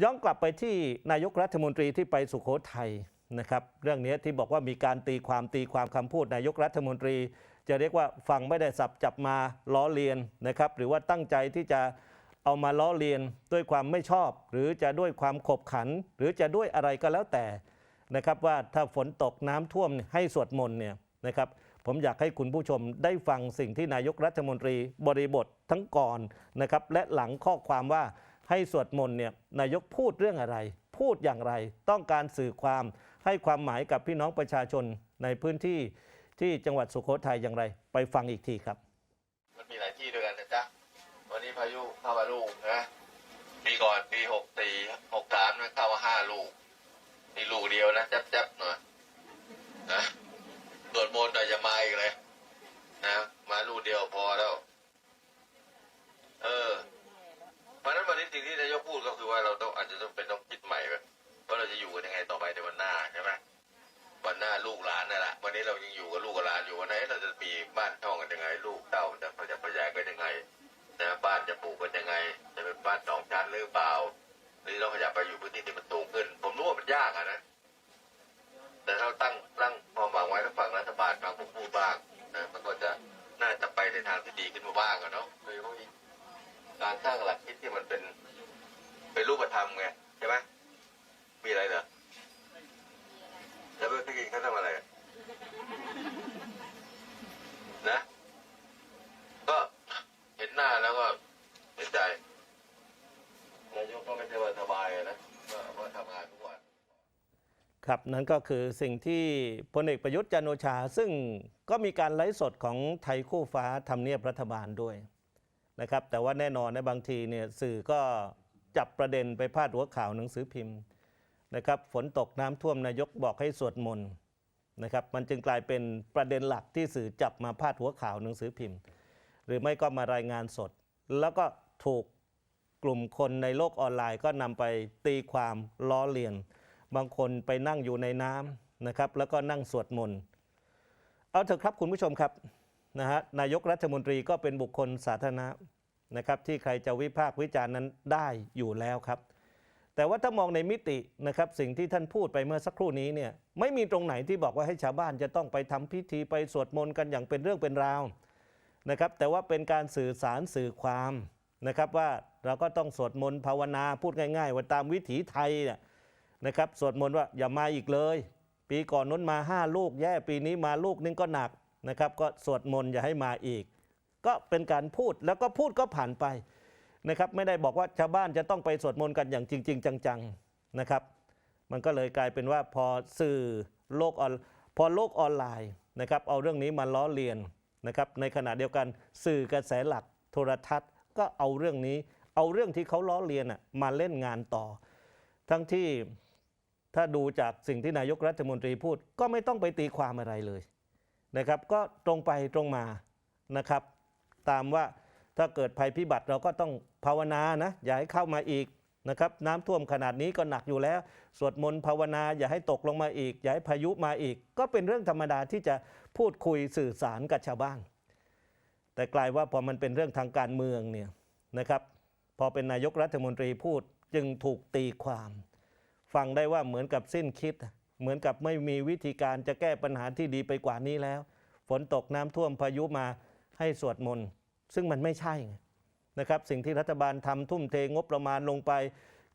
ย้อนกลับไปที่นายกรัฐมนตรีที่ไปสุโขทัยนะครับเรื่องนี้ที่บอกว่ามีการตีความตีความคำพูดนายกรัฐมนตรี จะเรียกว่าฟังไม่ได้สับจับมาล้อเลียนนะครับหรือว่าตั้งใจที่จะเอามาล้อเลียนด้วยความไม่ชอบ หรือจะด้วยความขบขัน หรือจะด้วยอะไรก็แล้วแต่นะครับว่าถ้าฝนตกน้ำท่วมให้สวดมนต์เนี่ยนะครับผมอยากให้คุณผู้ชมได้ฟังสิ่งที่นายกรัฐมนตรีบริบททั้งก่อนนะครับและหลังข้อความว่า ให้สวดมนต์เนี่ยนายกพูดเรื่องอะไร พูดอย่างไรต้องการสื่อความให้ความหมายกับพี่น้องประชาชนในพื้นที่ที่จังหวัดสุโขทัยอย่างไร ไปฟังอีกทีครับ มันมีหลายที่ด้วยกันนะจ๊ะวันนี้พายุเข้ามาลูกนะปีก่อนปีหกสี่หกสามนะเข้ามาห้าลูกนี่ลูกเดียวนะแจ๊บๆหน่อยนะตรวจมนต์หน่อยจะมาอีกเลย หน้าลูกหลานนั่นแหละวันนี้เรายังอยู่กับลูกกับหลานอยู่วันไหนเราจะมีบ้านช่องกันยังไง ลูกเต้าจะเขาจะพยายกันยังไงนะบ้านจะปลูกกันยังไง จะเป็นบ้านสองชั้นหรือเปล่าหรือเราขยับไปอยู่พื้นที่ที่มันสูงขึ้น ผมรู้ว่ามันยากอะนะแต่ถ้าเราตั้งตั้งความหวังไว้แล้วฟังรัฐบาลฟังผมพูดบ้างนะมันก็จะน่าจะไปในทางที่ดีขึ้นมาบ้างอะเนาะโดยเฉพาะการสร้างหลักคิดที่มันเป็นรูปธรรมไงใช่ไหมมีอะไรเหรอแล้วเมื่อกี้เขาทำอะไรอะนะ ก็เห็นหน้าแล้วก็เห็นใจนายกก็ไม่ใช่ว่าสบายอะนะก็ก็ทำงานทุกวัน ครับนั่นก็คือสิ่งที่พลเอกประยุทธ์จันโอชา ซึ่งก็มีการไลฟ์สดของไทยคู่ฟ้าทำเนียบรัฐบาลด้วยนะครับ แต่ว่าแน่นอนในบางทีเนี่ยสื่อก็จับประเด็นไปพาดหัวข่าวหนังสือพิมพ์นะครับ ฝนตกน้ำท่วมนายกบอกให้สวดมนต์นะครับมันจึงกลายเป็นประเด็นหลักที่สื่อจับมาพาดหัวข่าวหนังสือพิมพ์ หรือไม่ก็มารายงานสด แล้วก็ถูกกลุ่มคนในโลกออนไลน์ก็นำไปตีความล้อเลียน บางคนไปนั่งอยู่ในน้ำนะครับ แล้วก็นั่งสวดมนต์เอาเถอะครับคุณผู้ชมครับนะฮะนายกรัฐมนตรีก็เป็นบุคคลสาธารณะนะครับ ที่ใครจะวิพากษ์วิจารณ์นั้นได้อยู่แล้วครับ แต่ว่าถ้ามองในมิตินะครับ สิ่งที่ท่านพูดไปเมื่อสักครู่นี้เนี่ยไม่มีตรงไหนที่บอกว่าให้ชาวบ้านจะต้องไปทำพิธีไปสวดมนต์กันอย่างเป็นเรื่องเป็นราวนะครับ แต่ว่าเป็นการสื่อสารสื่อความนะครับว่าเราก็ต้องสวดมนต์ภาวนาพูดง่าย ๆ ว่าตามวิถีไทยเนี่ย นะครับสวดมนต์ว่าอย่ามาอีกเลย ปีก่อนนู้นมา 5 ลูกแย่ปีนี้มาลูกนึงก็หนักนะครับ ก็สวดมนต์อย่าให้มาอีก ก็เป็นการพูดแล้วก็พูดก็ผ่านไปนะครับ ไม่ได้บอกว่าชาวบ้านจะต้องไปสวดมนต์กันอย่างจริง ๆ จังๆนะครับ มันก็เลยกลายเป็นว่าพอสื่อโลกออนพอโลกออนไลน์นะครับเอาเรื่องนี้มาล้อเลียนนะครับในขณะเดียวกันสื่อกระแสหลักโทรทัศน์ ก็เอาเรื่องนี้ เอาเรื่องที่เขาล้อเลียนมาเล่นงานต่อ ทั้งที่ ถ้าดูจากสิ่งที่นายกรัฐมนตรีพูด ก็ไม่ต้องไปตีความอะไรเลยนะครับ ก็ตรงไปตรงมานะครับ ตามว่าถ้าเกิดภัยพิบัติเราก็ต้องภาวนานะอย่าให้เข้ามาอีกนะครับน้ำท่วมขนาดนี้ก็หนักอยู่แล้ว สวดมนต์ภาวนาอย่าให้ตกลงมาอีก อย่าให้พายุมาอีก ก็เป็นเรื่องธรรมดาที่จะพูดคุยสื่อสารกับชาวบ้าน แต่กลายว่าพอมันเป็นเรื่องทางการเมืองเนี่ยนะครับ พอเป็นนายกรัฐมนตรีพูดจึงถูกตีความ ฟังได้ว่าเหมือนกับสิ้นคิด เหมือนกับไม่มีวิธีการจะแก้ปัญหาที่ดีไปกว่านี้แล้ว ฝนตกน้ำท่วมพายุมาให้สวดมนต์ซึ่งมันไม่ใช่ไงนะครับ สิ่งที่รัฐบาลทำทุ่มเทงบประมาณลงไป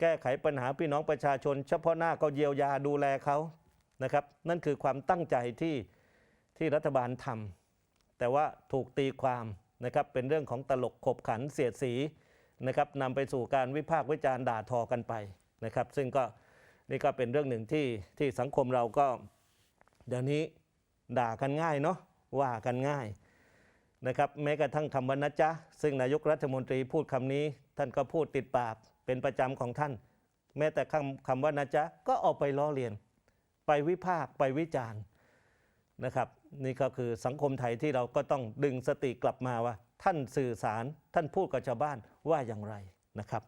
แก้ไขปัญหาพี่น้องประชาชน เฉพาะหน้าก็เยียวยาดูแลเขานะครับ นั่นคือความตั้งใจที่ที่รัฐบาลทำแต่ว่าถูกตีความนะครับเป็นเรื่องของตลกขบขันเสียดสีนะครับนำไปสู่การวิพากษ์วิจารณ์ด่าทอกันไปนะครับ ซึ่งก็ นี่ก็เป็นเรื่องหนึ่งที่ที่สังคมเราก็ เดี๋ยวนี้ด่ากันง่ายเนาะว่ากันง่ายนะครับแม้กระทั่งคำว่านะจ๊ะซึ่งนายกรัฐมนตรีพูดคำนี้ ท่านก็พูดติดปากเป็นประจำของท่าน แม้แต่คำคำว่านะจ๊ะก็ออกไปล้อเลียน ไปวิพากษ์ไปวิจารณ์นะครับนี่ก็คือสังคมไทยที่เราก็ต้องดึงสติกลับมาว่า ท่านสื่อสารท่านพูดกับชาวบ้านว่าอย่างไรนะครับ